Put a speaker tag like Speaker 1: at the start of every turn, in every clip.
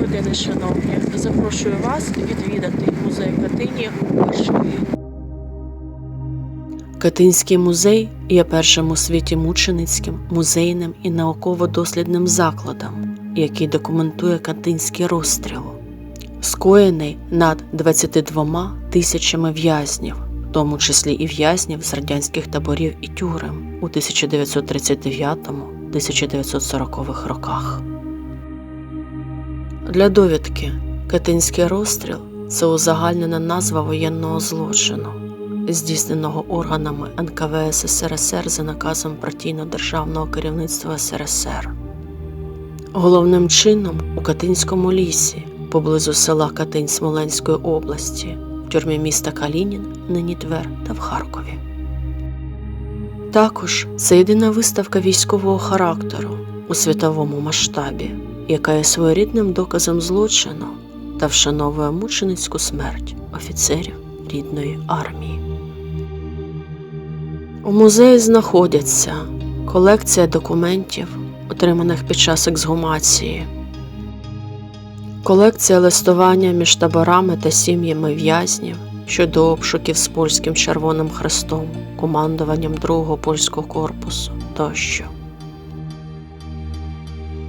Speaker 1: люди шановні, запрошую вас відвідати музей Катині Варшаві. Катинський музей є першим у світі мученицьким, музейним і науково-дослідним закладом, який документує катинський розстріл, скоєний над 22 тисячами в'язнів, в тому числі і в'язнів з радянських таборів і тюрем у 1939-1940 роках. Для довідки Катинський розстріл це узагальнена назва воєнного злочину, здійсненого органами НКВС СРСР за наказом партійно-державного керівництва СРСР. Головним чином у Катинському лісі, поблизу села Катинь Смоленської області, в тюрмі міста Калінін, нині Твер та в Харкові. Також це єдина виставка військового характеру у світовому масштабі, яка є своєрідним доказом злочину та вшановує мученицьку смерть офіцерів рідної армії. У музеї знаходяться колекція документів, отриманих під час ексгумації, колекція листування між таборами та сім'ями в'язнів щодо обшуків з польським Червоним Хрестом, командуванням Другого польського корпусу тощо.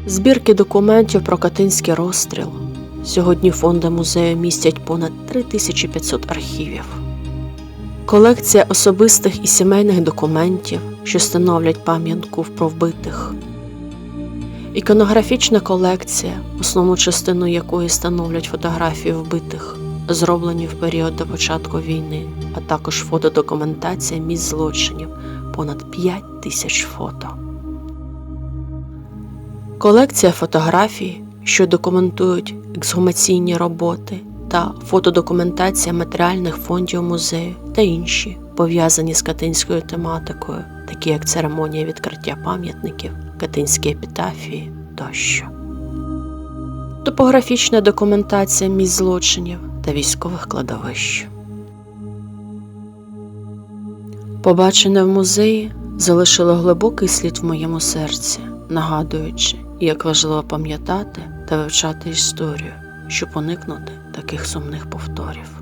Speaker 1: Збірки документів про Катинський розстріл. Сьогодні фонди музею містять понад 3500 архівів. Колекція особистих і сімейних документів, що становлять пам'ятку про вбитих. Іконографічна колекція, основну частину якої становлять фотографії вбитих, зроблені в період до початку війни, а також фотодокументація місць злочинів понад 5 тисяч фото. Колекція фотографій, що документують ексгумаційні роботи та фотодокументація матеріальних фондів музею та інші, пов'язані з катинською тематикою, такі як церемонія відкриття пам'ятників, катинські епітафії тощо. Топографічна документація місць злочинів та військових кладовищ. Побачене в музеї залишило глибокий слід в моєму серці, нагадуючи, як важливо пам'ятати та вивчати історію, щоб уникнути таких сумних повторів.